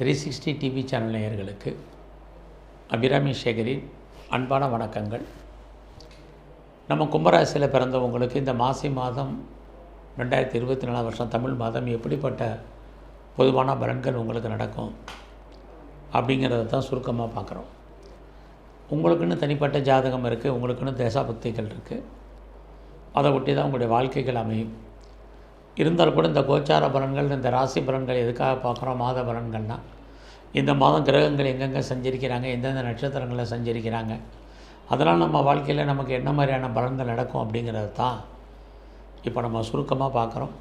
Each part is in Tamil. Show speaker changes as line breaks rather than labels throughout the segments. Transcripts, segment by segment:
த்ரீ சிக்ஸ்டி டிவி சேனல் நேயர்களுக்கு அபிராமி சேகரின் அன்பான வணக்கங்கள். நம்ம கும்பராசியில் பிறந்தவங்களுக்கு இந்த மாசி மாதம் ரெண்டாயிரத்தி இருபத்தி நாலாம் வருஷம் தமிழ் மாதம் எப்படிப்பட்ட பொதுவான பலன்கள் உங்களுக்கு நடக்கும் அப்படிங்கிறத தான் சுருக்கமாக பார்க்குறோம். உங்களுக்குன்னு தனிப்பட்ட ஜாதகம் இருக்குது உங்களுக்குன்னு தேசாபக்திகள் இருக்குது அதை ஒட்டி தான் உங்களுடைய வாழ்க்கைகள் அமையும். இருந்தால் கூட இந்த கோச்சார பலன்கள் இந்த ராசி பலன்கள் எதுக்காக பார்க்குறோம்? மாத பலன்கள்னால் இந்த மாதம் கிரகங்கள் எங்கெங்கே சஞ்சரிக்கிறாங்க எந்தெந்த நட்சத்திரங்களில் சஞ்சரிக்கிறாங்க அதெல்லாம் நம்ம வாழ்க்கையில் நமக்கு என்ன மாதிரியான பலன்கள் நடக்கும் அப்படிங்கிறது தான் இப்போ நம்ம சுருக்கமாக பார்க்குறோம்.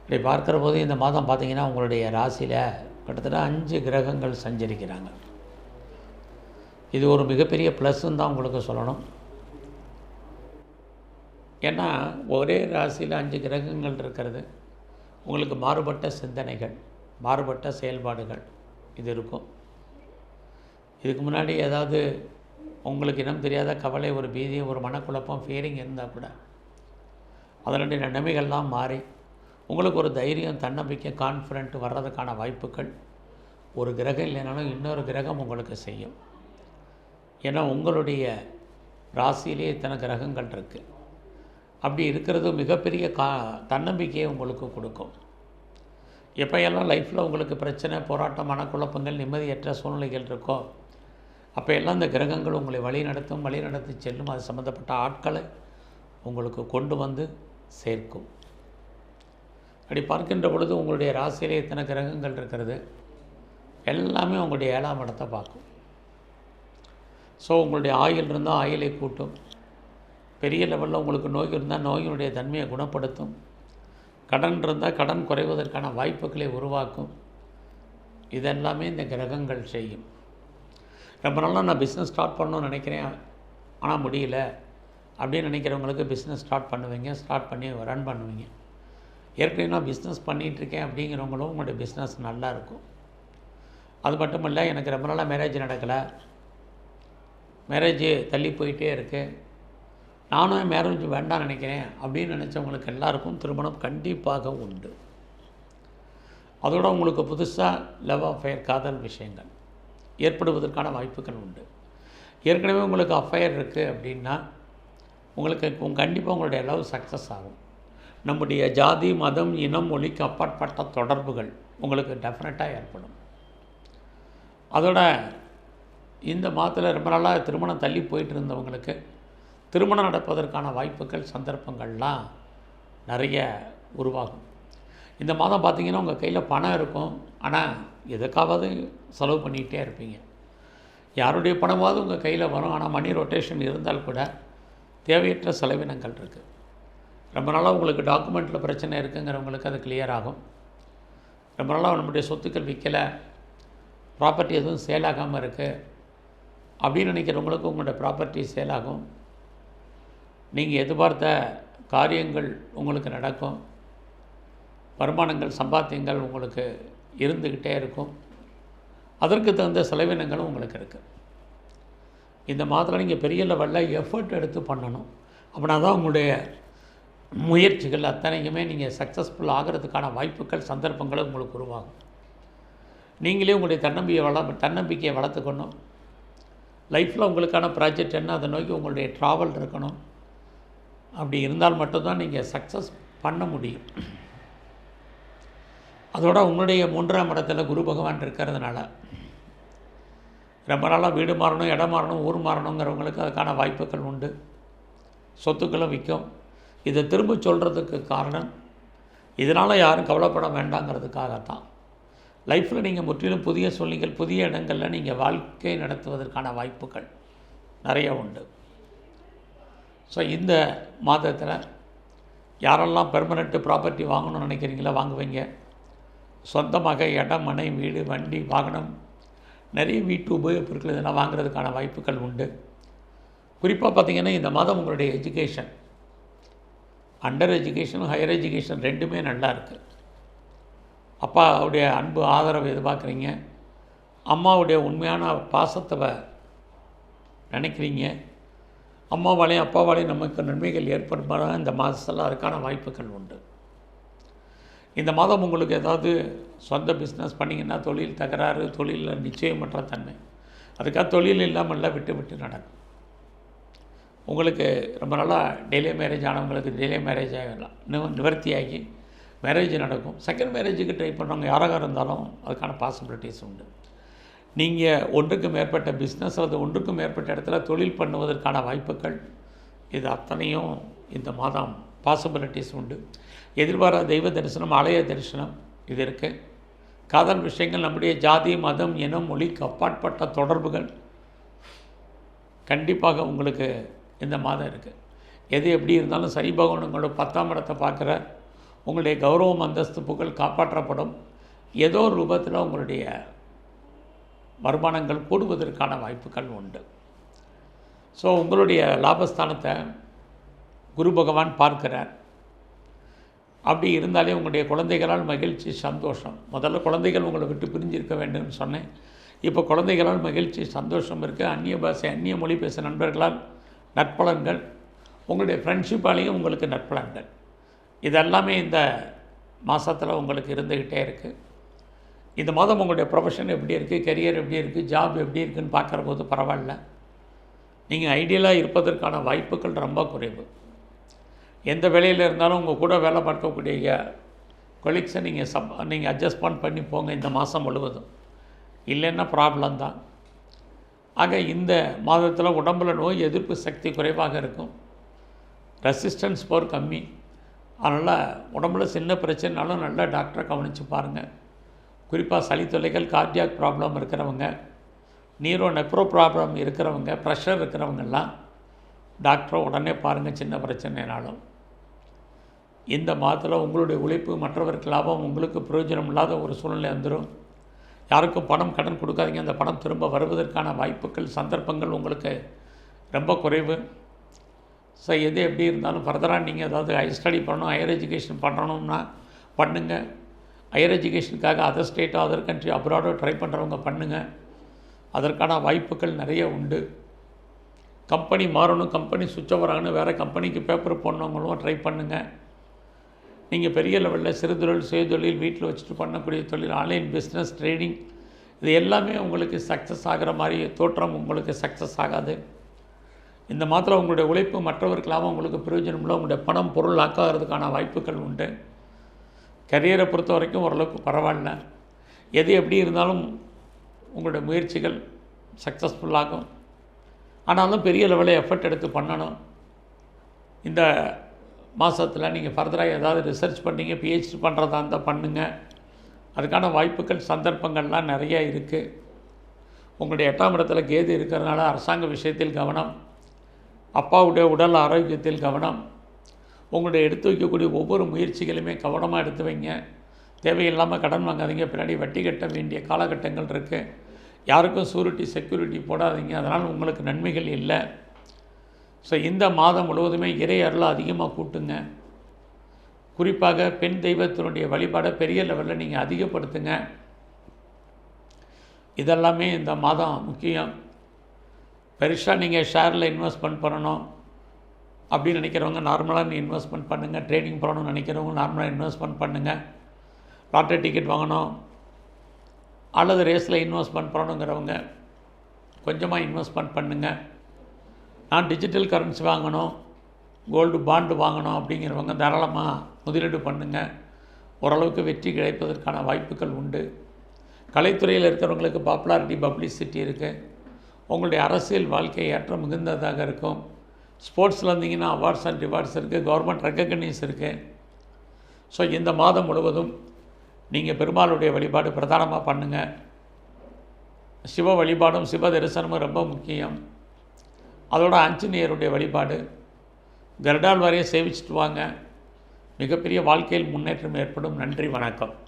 இப்படி பார்க்குற போது இந்த மாதம் பார்த்திங்கன்னா உங்களுடைய ராசியில் கிட்டத்தட்ட அஞ்சு கிரகங்கள் சஞ்சரிக்கிறாங்க. இது ஒரு மிகப்பெரிய ப்ளஸ்ன்னு தான் உங்களுக்கு சொல்லணும். ஏன்னா ஒரே ராசியில் அஞ்சு கிரகங்கள் இருக்கிறது. உங்களுக்கு மாறுபட்ட சிந்தனைகள் மாறுபட்ட செயல்பாடுகள் இது இருக்கும். இதுக்கு முன்னாடி ஏதாவது உங்களுக்கு இனம் தெரியாத கவலை ஒரு பீதி ஒரு மனக்குழப்பம் ஃபீலிங் இருந்தால் கூட அதனுடைய நிலைமைகள்லாம் மாறி உங்களுக்கு ஒரு தைரியம் தன்னம்பிக்கை கான்ஃபிடென்ட் வர்றதுக்கான வாய்ப்புகள் ஒரு கிரகம் இல்லைனாலும் இன்னொரு கிரகம் உங்களுக்கு செய்யும். ஏன்னா உங்களுடைய ராசியிலே இத்தனை கிரகங்கள் இருக்குது அப்படி இருக்கிறது மிகப்பெரிய கா தன்னம்பிக்கையை உங்களுக்கு கொடுக்கும். எப்போயெல்லாம் லைஃப்பில் உங்களுக்கு பிரச்சனை போராட்டம் மனக்குழப்பங்கள் நிம்மதியற்ற சூழ்நிலைகள் இருக்கோ அப்போ எல்லாம் இந்த கிரகங்கள் உங்களை வழி நடத்தும் வழி நடத்தி செல்லும். அது சம்மந்தப்பட்ட ஆட்களை உங்களுக்கு கொண்டு வந்து சேர்க்கும். அப்படி பார்க்கின்ற பொழுது உங்களுடைய ராசியிலே இத்தனை கிரகங்கள் இருக்கிறது? எல்லாமே உங்களுடைய ஏழாம் இடத்தை பார்க்கும். ஸோ உங்களுடைய ஆயில் இருந்தால் ஆயிலை கூட்டும். பெரிய லெவலில் உங்களுக்கு நோய் இருந்தால் நோயினுடைய தன்மையை குணப்படுத்தும். கடன் இருந்தால் கடன் குறைவதற்கான வாய்ப்புகளை உருவாக்கும். இதெல்லாமே இந்த கிரகங்கள் செய்யும். ரொம்ப நாளாக நான் பிஸ்னஸ் ஸ்டார்ட் பண்ணணும்னு நினைக்கிறேன். ஆனால் முடியல. அப்படின்னு நினைக்கிறவங்களுக்கு பிஸ்னஸ் ஸ்டார்ட் பண்ணுவீங்க. ஸ்டார்ட் பண்ணி ரன் பண்ணுவீங்க. ஏற்கனவே நான் பிஸ்னஸ் பண்ணிகிட்ருக்கேன் அப்படிங்கிறவங்களும் உங்களுடைய பிஸ்னஸ் நல்லாயிருக்கும் அது மட்டும் இல்லை எனக்கு ரொம்ப நாளாக மேரேஜ் நடக்கலை. மேரேஜ் தள்ளி போயிட்டே இருக்குது நானும் மேரேஜ் வேண்டாம் நினைக்கிறேன் அப்படின்னு நினச்சவங்களுக்கு எல்லாருக்கும் திருமணம் கண்டிப்பாக உண்டு. அதோட உங்களுக்கு புதுசாக லவ் அஃபயர் காதல் விஷயங்கள் ஏற்படுவதற்கான வாய்ப்புகள் உண்டு. ஏற்கனவே உங்களுக்கு அஃபயர் இருக்குது அப்படின்னா உங்களுக்கு உங்க- கண்டிப்பாக உங்களுடைய லவ் சக்ஸஸ் ஆகும். நம்முடைய ஜாதி மதம் இனம் மொழிக்கு அப்பாற்பட்ட தொடர்புகள் உங்களுக்கு டெஃபினட்டாக ஏற்படும். அதோட இந்த மாதத்தில் ரொம்ப நாளாக திருமணம் தள்ளி போயிட்டு இருந்தவங்களுக்கு திருமணம் நடப்பதற்கான வாய்ப்புகள் சந்தர்ப்பங்கள்லாம் நிறைய உருவாகும். இந்த மாதம் பார்த்திங்கன்னா உங்கள் கையில் பணம் இருக்கும். ஆனால் எதுக்காவது செலவு பண்ணிக்கிட்டே இருப்பீங்க. யாருடைய பணமாவது உங்கள் கையில் வரும். ஆனால் மணி ரொட்டேஷன் இருந்தால் கூட தேவையற்ற செலவினங்கள் இருக்குது ரொம்ப நாளாக உங்களுக்கு டாக்குமெண்ட்டில் பிரச்சனை இருக்குங்கிறவங்களுக்கு அது கிளியர் ஆகும். ரொம்ப நாளாக நம்முடைய சொத்துக்கள் விற்கலை ப்ராப்பர்ட்டி எதுவும் சேல் ஆகாமல் இருக்குது அப்படின்னு நினைக்கிறவங்களுக்கு உங்களோட ப்ராப்பர்ட்டி சேல் ஆகும். நீங்கள் எதிர்பார்த்த காரியங்கள் உங்களுக்கு நடக்கும். வருமானங்கள் சம்பாத்தியங்கள் உங்களுக்கு இருந்துக்கிட்டே இருக்கும். அதற்கு தகுந்த செலவினங்களும் உங்களுக்கு இருக்குது இந்த மாதத்தில் நீங்கள் பெரிய லெவலில் எஃபர்ட் எடுத்து பண்ணணும். அப்படின்னா தான் உங்களுடைய முயற்சிகள் அத்தனைக்குமே நீங்கள் சக்ஸஸ்ஃபுல் ஆகிறதுக்கான வாய்ப்புகள் சந்தர்ப்பங்களும் உங்களுக்கு உருவாகும். நீங்களே உங்களுடைய தன்னம்பிக்கை வள தன்னம்பிக்கையை வளர்த்துக்கணும். லைஃப்பில் உங்களுக்கான ப்ராஜெக்ட் என்ன அதை நோக்கி உங்களுடைய ட்ராவல் இருக்கணும். அப்படி இருந்தால் மட்டும்தான் நீங்கள் சக்ஸஸ் பண்ண முடியும். அதோட உங்களுடைய மூன்றாம் இடத்துல குரு பகவான் இருக்கிறதுனால ரொம்ப நாளாக வீடு மாறணும் இடம் மாறணும் ஊர் மாறணுங்கிறவங்களுக்கு அதுக்கான வாய்ப்புகள் உண்டு. சொத்துக்களும் விற்கும். இதை திரும்ப சொல்கிறதுக்கு காரணம் இதனால் யாரும் கவலைப்பட வேண்டாங்கிறதுக்காகத்தான். லைஃப்பில் நீங்கள் முற்றிலும் புதிய சூழ்நிலைகள் புதிய இடங்களில் நீங்கள் வாழ்க்கை நடத்துவதற்கான வாய்ப்புகள் நிறைய உண்டு. ஸோ இந்த மாதத்தில் யாரெல்லாம் பெர்மனெண்ட்டு ப்ராப்பர்ட்டி வாங்கணும்னு நினைக்கிறீங்களோ வாங்குவீங்க. சொந்தமாக இடம் மனை வீடு வண்டி வாகனம் நிறைய வீட்டு உபயோகப் பொருட்கள் இதெல்லாம் வாங்குறதுக்கான வாய்ப்புகள் உண்டு. குறிப்பாக பார்த்தீங்கன்னா இந்த மாதம் உங்களுடைய எஜுகேஷன் அண்டர் எஜுகேஷனும் ஹையர் எஜுகேஷன் ரெண்டுமே நல்லா இருக்குது அப்பாவுடைய அன்பு ஆதரவு எதிர்பார்க்குறீங்க. அம்மாவுடைய உண்மையான பாசத்தை நினைக்கிறீங்க. அம்மாவாலையும் அப்பாவாலையும் நமக்கு நன்மைகள் ஏற்படுமானால் இந்த மாதத்தில் அதுக்கான வாய்ப்புகள் உண்டு. இந்த மாதம் உங்களுக்கு ஏதாவது சொந்த பிஸ்னஸ் பண்ணிங்கன்னா தொழில் தகராறு தொழிலில் நிச்சயமற்ற தன்மை. அதுக்காக தொழில் இல்லாமல் விட்டு விட்டு நடக்கும். உங்களுக்கு ரொம்ப நாளாக டெய்லி மேரேஜ் ஆனவங்களுக்கு டெய்லி மேரேஜ் ஆகலாம் நிவர்த்தியாகி மேரேஜ் நடக்கும். செகண்ட் மேரேஜுக்கு ட்ரை பண்ணுறவங்க யாராக இருந்தாலும் அதுக்கான பாசிபிலிட்டிஸ் உண்டு. நீங்கள் ஒன்றுக்கு மேற்பட்ட பிஸ்னஸ் அல்லது ஒன்றுக்கு மேற்பட்ட இடத்துல தொழில் பண்ணுவதற்கான வாய்ப்புகள் இது அத்தனையும் இந்த மாதம் பாசிபிலிட்டிஸ் உண்டு. எதிர்பாராத தெய்வ தரிசனம் ஆலய தரிசனம் இது இருக்குது காதல் விஷயங்கள் நம்முடைய ஜாதி மதம் இனம் மொழிக்கு அப்பாற்பட்ட தொடர்புகள் கண்டிப்பாக உங்களுக்கு இந்த மாதம் இருக்குது எது எப்படி இருந்தாலும் சனி பகவான் உங்களோட பத்தாம் இடத்தை பார்க்குற உங்களுடைய கௌரவம் அந்தஸ்து புகழ் காப்பாற்றப்படும். ஏதோ ரூபத்தில் உங்களுடைய வருமானங்கள் கூடுவதற்கான வாய்ப்புகள் உண்டு. ஸோ உங்களுடைய லாபஸ்தானத்தை குரு பகவான் பார்க்கிறார். அப்படி இருந்தாலே உங்களுடைய குழந்தைகளால் மகிழ்ச்சி சந்தோஷம். முதல்ல குழந்தைகள் உங்களை விட்டு பிரிஞ்சிருக்க வேண்டும்னு சொன்னேன். இப்போ குழந்தைகளால் மகிழ்ச்சி சந்தோஷம் இருக்குது அந்நிய பாஷை அந்நிய மொழி பேச நண்பர்களால் நற்பலன்கள் உங்களுடைய ஃப்ரெண்ட்ஷிப்பாலேயும் உங்களுக்கு நற்பலன்கள். இதெல்லாமே இந்த மாதத்தில் உங்களுக்கு இருந்துக்கிட்டே இருக்குது இந்த மாதம் உங்களுடைய ப்ரொஃபஷன் எப்படி இருக்குது கெரியர் எப்படி இருக்குது ஜாப் எப்படி இருக்குதுன்னு பார்க்குற போது பரவாயில்ல நீங்கள் ஐடியலாக இருப்பதற்கான வாய்ப்புகள் ரொம்ப குறைவு. எந்த வேலையில் இருந்தாலும் உங்கள் கூட வேலை பார்க்கக்கூடிய கொலீக்ஸை நீங்கள் சப் நீங்கள் அட்ஜஸ்ட்மெண்ட் பண்ணி போங்க இந்த மாதம் முழுவதும். இல்லைன்னா ப்ராப்ளம் தான். ஆக இந்த மாதத்தில் உடம்புல நோய் எதிர்ப்பு சக்தி குறைவாக இருக்கும். ரெசிஸ்டன்ஸ் போர் கம்மி. அதனால் உடம்புல சின்ன பிரச்சனைனாலும் நல்லா டாக்டரை கவனித்து பாருங்கள் குறிப்பாக சளி தொல்லைகள் கார்டியாக் ப்ராப்ளம் இருக்கிறவங்க நீரோ நெப்ரோ ப்ராப்ளம் இருக்கிறவங்க ப்ரெஷர் இருக்கிறவங்கெல்லாம் டாக்டரை உடனே பாருங்கள் சின்ன பிரச்சனைனாலும். இந்த மாதத்தில் உங்களுடைய உழைப்பு மற்றவருக்கு லாபம் உங்களுக்கு பிரயோஜனம் இல்லாத ஒரு சூழ்நிலை வந்துடும் யாருக்கும் பணம் கடன் கொடுக்காதீங்க. அந்த பணம் திரும்ப வருவதற்கான வாய்ப்புகள் சந்தர்ப்பங்கள் உங்களுக்கு ரொம்ப குறைவு. ஸோ எது எப்படி இருந்தாலும் ஃபர்தராக நீங்கள் ஏதாவது ஹையர் ஸ்டடி பண்ணணும் ஹையர் எஜுகேஷன் பண்ணணும்னா பண்ணுங்கள் ஹையர் எஜுகேஷனுக்காக அதர் ஸ்டேட்டோ அதர் கண்ட்ரி அப்ராடோ ட்ரை பண்ணுறவங்க பண்ணுங்கள் அதற்கான வாய்ப்புகள் நிறைய உண்டு. கம்பெனி மாறணும் கம்பெனி சுவிட்ச் ஓவர் ஆகணும் வேறு கம்பெனிக்கு பேப்பர் போடணுங்களும் ட்ரை பண்ணுங்கள் நீங்கள் பெரிய லெவலில் சிறு தொழில் சுயதொழில் வீட்டில் வச்சுட்டு பண்ணக்கூடிய தொழில் ஆன்லைன் பிஸ்னஸ் ட்ரேடிங் இது எல்லாமே உங்களுக்கு சக்ஸஸ் ஆகிற மாதிரி தோற்றம் உங்களுக்கு சக்ஸஸ் ஆகாது. இந்த மாதத்தில் உங்களுடைய உழைப்பு மற்றவருக்கு உங்களுக்கு பிரயோஜனம் இல்லை. உங்களுடைய பணம் பொருள் ஆக்காகிறதுக்கான வாய்ப்புகள் உண்டு. கரியரை பொறுத்த வரைக்கும் ஓரளவுக்கு பரவாயில்ல. எது எப்படி இருந்தாலும் உங்களுடைய முயற்சிகள் சக்ஸஸ்ஃபுல்லாகும் ஆனாலும் பெரிய லெவலில் எஃபர்ட் எடுத்து பண்ணணும். இந்த மாதத்தில் நீங்கள் ஃபர்தராக ஏதாவது ரிசர்ச் பண்ணீங்க பிஹெச்டி பண்ணுறதா இருந்தால் பண்ணுங்கள் அதுக்கான வாய்ப்புகள் சந்தர்ப்பங்கள்லாம் நிறைய இருக்குது உங்களுடைய எட்டாம் இடத்துல கேது இருக்கிறதுனால அரசாங்க விஷயத்தில் கவனம். அப்பாவுடைய உடல் ஆரோக்கியத்தில் கவனம். உங்களுடைய எடுத்து வைக்கக்கூடிய ஒவ்வொரு முயற்சிகளுமே கவனமாக எடுத்து வைங்க. தேவையில்லாமல் கடன் வாங்காதீங்க. பின்னாடி வட்டி கட்ட வேண்டிய காலகட்டங்கள் இருக்குது யாருக்கும் சூரிட்டி செக்யூரிட்டி போடாதீங்க. அதனால் உங்களுக்கு நன்மைகள் இல்லை. ஸோ இந்த மாதம் முழுவதுமே இறை அருளை அதிகமாக கூட்டுங்க. குறிப்பாக பெண் தெய்வத்தினுடைய வழிபாடை பெரிய லெவலில் நீங்கள் அதிகப்படுத்துங்க. இதெல்லாமே இந்த மாதம் முக்கியம். பெருசாக நீங்கள் ஷேரில் இன்வெஸ்ட்மெண்ட் பண்ணணும். அப்படின்னு நினைக்கிறவங்க நார்மலாக நீ இன்வெஸ்ட்மெண்ட் பண்ணுங்கள் ட்ரேடிங் பண்ணணும்னு நினைக்கிறவங்க நார்மலாக இன்வெஸ்ட்மெண்ட் பண்ணுங்கள் லாட்டரி டிக்கெட் வாங்கணும். அல்லது ரேஸில் இன்வெஸ்ட்மெண்ட் பண்ணணுங்கிறவங்க கொஞ்சமாக இன்வெஸ்ட்மெண்ட் பண்ணுங்கள் நான் டிஜிட்டல் கரன்சி வாங்கணும். கோல்டு பாண்டு வாங்கணும் அப்படிங்கிறவங்க தாராளமாக முதலீடு பண்ணுங்கள் ஓரளவுக்கு வெற்றி கிடைப்பதற்கான வாய்ப்புகள் உண்டு. கலைத்துறையில் இருக்கிறவங்களுக்கு பாப்புலாரிட்டி பப்ளிசிட்டி இருக்குது உங்களுடைய அரசியல் வாழ்க்கை ஏற்ற மிகுந்ததாக இருக்கும். ஸ்போர்ட்ஸில் இருந்தீங்கன்னா அவார்ட்ஸ் அண்ட் ரிவார்ட்ஸ் இருக்குது கவர்மெண்ட் ரெக்கக்னைஸ் இருக்குது ஸோ இந்த மாதம் முழுவதும் நீங்கள் பெருமாளுடைய வழிபாடு பிரதானமாக பண்ணுங்கள் சிவ வழிபாடும் சிவ தரிசனமும் ரொம்ப முக்கியம். அதோட ஆஞ்சநேயருடைய வழிபாடு கருடால் வரையை சேவிச்சுட்டு வாங்க. மிகப்பெரிய வாழ்க்கையில் முன்னேற்றம் ஏற்படும். நன்றி வணக்கம்.